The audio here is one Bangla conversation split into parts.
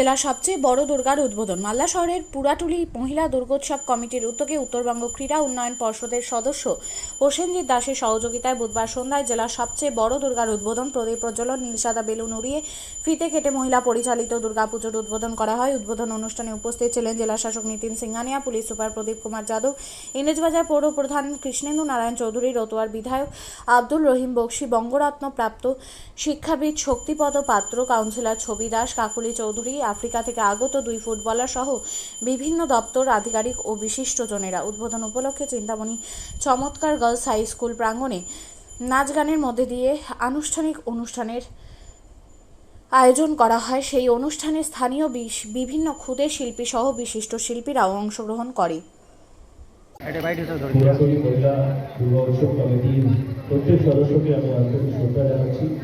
জেলার সবচেয়ে বড় দুর্গার উদ্বোধন। মালদা শহরের পুরাটুলি মহিলা দুর্গোৎসব কমিটির উদ্যোগে উত্তরবঙ্গ ক্রীড়া উন্নয়ন পর্ষদের সদস্য প্রসেনজিৎ দাসের সহযোগিতায় বুধবার সন্ধ্যায় জেলার সবচেয়ে বড় দুর্গার উদ্বোধন প্রদীপ প্রজ্বলন, নীলসাদা বেলুন উড়িয়ে ফিতে কেটে মহিলা পরিচালিত দুর্গাপুজোর উদ্বোধন করা হয়। উদ্বোধন অনুষ্ঠানে উপস্থিত ছিলেন জেলা শাসক নীতিন সিংহানিয়া পুলিশ সুপার প্রদীপ কুমার যাদব, ইংরেজবাজার পৌর প্রধান কৃষ্ণেন্দু নারায়ণ চৌধুরী, রতুয়ার বিধায়ক আব্দুল রহিম বক্সি, বঙ্গরত্ন প্রাপ্ত শিক্ষাবিদ শক্তিপদ পাত্র, কাউন্সিলর ছবি দাস, কাকুলি চৌধুরী আফ্রিকা থেকে আগত দুই ফুটবলার সহ বিভিন্ন দপ্তর আধিকারিক ও বিশিষ্টজনেরা। উদ্বোধন উপলক্ষে চিন্তামণি চমৎকার গার্লস হাই স্কুল প্রাঙ্গণে নাচ গানের মধ্যে দিয়ে আনুষ্ঠানিক অনুষ্ঠানের আয়োজন করা হয়। সেই অনুষ্ঠানে স্থানীয় বিশ- বিভিন্ন ক্ষুদে শিল্পী সহ বিশিষ্ট শিল্পীরাও অংশগ্রহণ করে। মহিলা উৎসব কমিটির প্রত্যেক সদস্যকে আমি আন্তরিক শ্রদ্ধা জানাচ্ছি।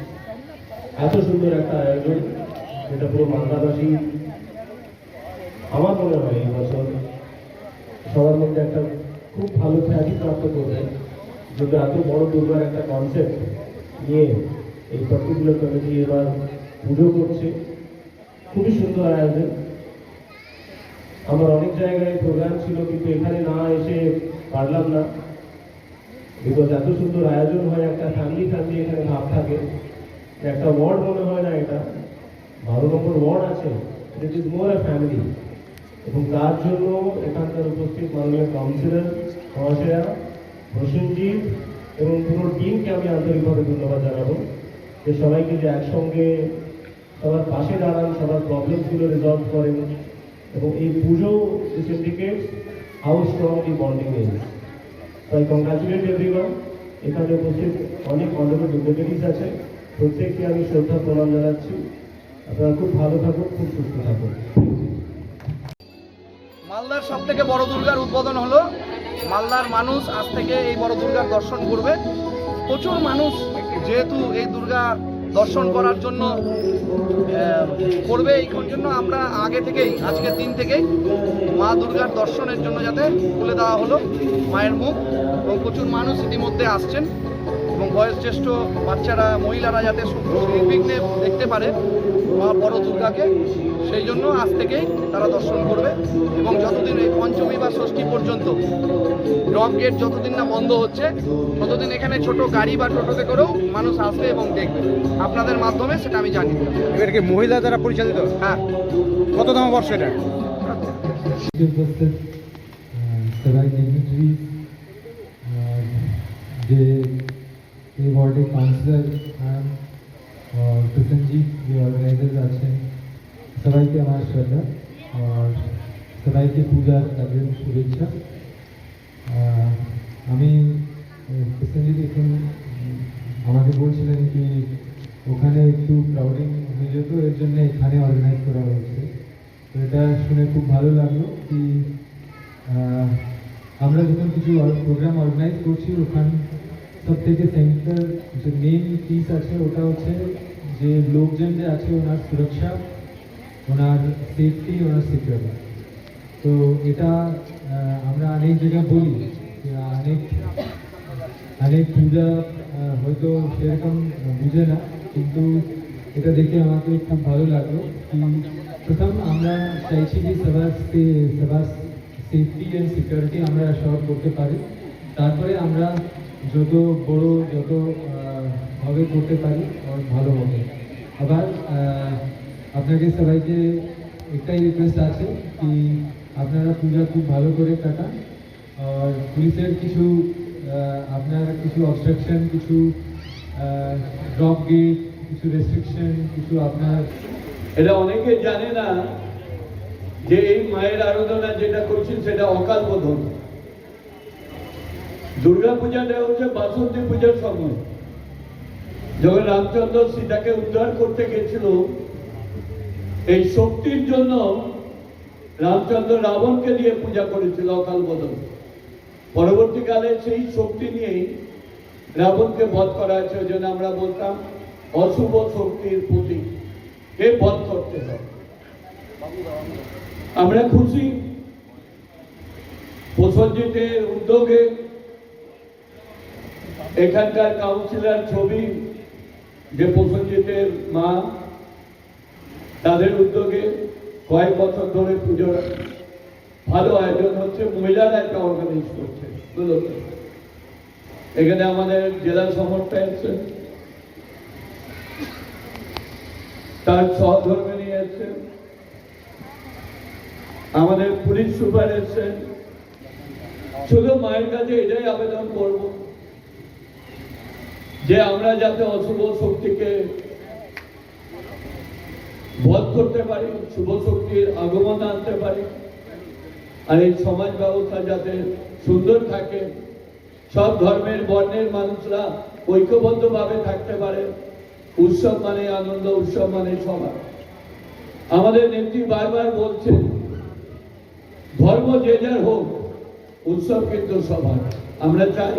এত সুন্দর একটা আয়োজন। যেটা পুরো মালদাবাসী আমার মনে হয় এই বছর সবার মধ্যে একটা খুব ভালো খ্যাতি প্রাপ্ত করবে। যেহেতু এত বড় দুর্গার একটা কনসেপ্ট নিয়ে এই পার্টিকুলার কমিটি এবার পুজো করছে। খুবই সুন্দর আয়োজন। আমার অনেক জায়গায় প্রোগ্রাম ছিল, কিন্তু এখানে না এসে পারলাম না। বিকজ এত সুন্দর আয়োজন হয়, একটা ফ্যামিলি ফ্যামিলি এখানে ভাব থাকে। একটা ওয়ার্ড মনে হয় না এটা। বারো নম্বর ওয়ার্ড আছে। It is more A family এবং তার জন্য এখানকার উপস্থিত মাননীয় কাউন্সিলর মহাশয়া প্রসেনজিৎ এবং পুরো টিমকে আমি আন্তরিকভাবে ধন্যবাদ জানাব যে সবাইকে যে একসঙ্গে সবার পাশে দাঁড়ান, সবার প্রবলেমসগুলো রিজলভ করেন এবং এই পুজো this how strong the bonding is তাই কংগ্রাচুলেট এভরিওয়ান এখানে উপস্থিত অনেক অনেক ডিগনিটারিজ আছে। প্রত্যেককে আমি শ্রদ্ধা প্রণাম জানাচ্ছি। আপনারা খুব ভালো থাকুন, খুব সুস্থ থাকুন। মালদার সব থেকে বড় দুর্গার উদ্বোধন হলো মালদার মানুষ আজ থেকে এই বড় দুর্গার দর্শন করবে। প্রচুর মানুষ যেহেতু এই দুর্গা দর্শন করার জন্য করবে এই জন্য আমরা আগে থেকেই, আজকের দিন থেকেই মা দুর্গার দর্শনের জন্য যাতে খুলে দেওয়া হলো মায়ের মুখ। এবং প্রচুর মানুষ ইতিমধ্যে আসছেন। এবং বয়োজ্যেষ্ঠ বাচ্চারা, মহিলারা যাতে নির্বিঘ্নে দেখতে পারে। মা বড় দুর্গাকে সেই জন্য আজ থেকেই তারা দর্শন করবে এবং যতদিন এই পঞ্চমী বা ষষ্ঠী পর্যন্ত রং গেট যতদিন না বন্ধ হচ্ছে ততদিন এখানে ছোট গাড়ি বা টোটোতে করেও মানুষ আসবে এবং দেখবে। আপনাদের মাধ্যমে সেটা আমি জানি। এবার কি মহিলা দ্বারা পরিচালিত? হ্যাঁ। কততম বর্ষ এটা? যে এই ওয়ার্ডের কাউন্সিলর প্রসেনজিৎ, যে অর্গানাইজার আছেন, সবাইকে আমার শ্রদ্ধা। আর সবাইকে পূজার অগ্রিম শুভেচ্ছা। আমি প্রসেনজিৎ এখন আমাকে বলছিলেন কি ওখানে একটু ক্রাউডিং হয়ে যেত, এর জন্য এখানে অর্গানাইজ করা হয়েছে। তো এটা শুনে খুব ভালো লাগল কি আমরা যখন কিছু প্রোগ্রাম অর্গানাইজ করছি, ওখান সব থেকে সেন্টার যে মেইন পিস আছে, ওটা হচ্ছে যে লোকজন যে আছে ওনার সুরক্ষা, ওনার সেফটি ওনার সিকিউরিটি তো এটা আমরা অনেক জায়গায় বলি অনেক অনেক পূজা হয়তো সেরকম বুঝে না, কিন্তু এটা দেখে আমাকে খুব ভালো লাগল কি প্রথম আমরা চাইছি যে সবার সবার সেফটি অ্যান্ড সিকিউরিটি আমরা অ্যাসিওর করতে পারি। তারপরে আমরা যত বড়, যত ভাবে করতে পারি আর ভালো হবে। আবার আপনাকে সবাইকে একটাই রিকোয়েস্ট আছে কি আপনারা পূজা খুব ভালো করে কাটান। আর পুলিশের কিছু আপনার কিছু অবস্ট্রাকশন কিছু ড্রপ গেট কিছু রেস্ট্রিকশন কিছু আপনার এটা অনেকে জানে না যে এই মায়ের আরাধনা যেটা করছেন সেটা অকাল বোধন দুর্গা পূজাটা হচ্ছে বাসন্তী পূজার সময়। যখন রামচন্দ্র সীতাকে উদ্ধার করতে গেছিল, এই শক্তির জন্য রামচন্দ্র রাবণকে দিয়ে পূজা করেছিল অকাল বদল পরবর্তীকালে সেই শক্তি নিয়েই রাবণকে বধ করা হয়েছে। ওই জন্য আমরা বলতাম, অশুভ শক্তির প্রতীক। কে বধ করতে হয়? আমরা খুশি। প্রসঞ্জিতের উদ্যোগে এখানকার কাউন্সিলর ছবি যে প্রসঞ্জিতের মা, তাদের উদ্যোগে কয়েক বছর ধরে পুজোর ভালো আয়োজন হচ্ছে, মহিলারা একটা অর্গানাইজ করছে এখানে আমাদের জেলা সমর্থা এসছেন তার সহধর্মে নিয়ে এসছেন আমাদের পুলিশ সুপার এসছেন শুধু মায়ের কাছে এটাই আবেদন করব। যে আমরা যাতে অশুভ শক্তিকে বধ করতে পারি, শুভ শক্তির আগমন আনতে পারি, আর এই সমাজ ব্যবস্থা যাতে সুন্দর থাকে, সব ধর্মের বর্ণের মানুষরা ঐক্যবদ্ধভাবে থাকতে পারে, উৎসব মানে আনন্দ, উৎসব মানে সবার আমাদের নেত্রী বারবার বলছেন ধর্ম যে যার হোক, উৎসব কিন্তু সবার আমরা চাই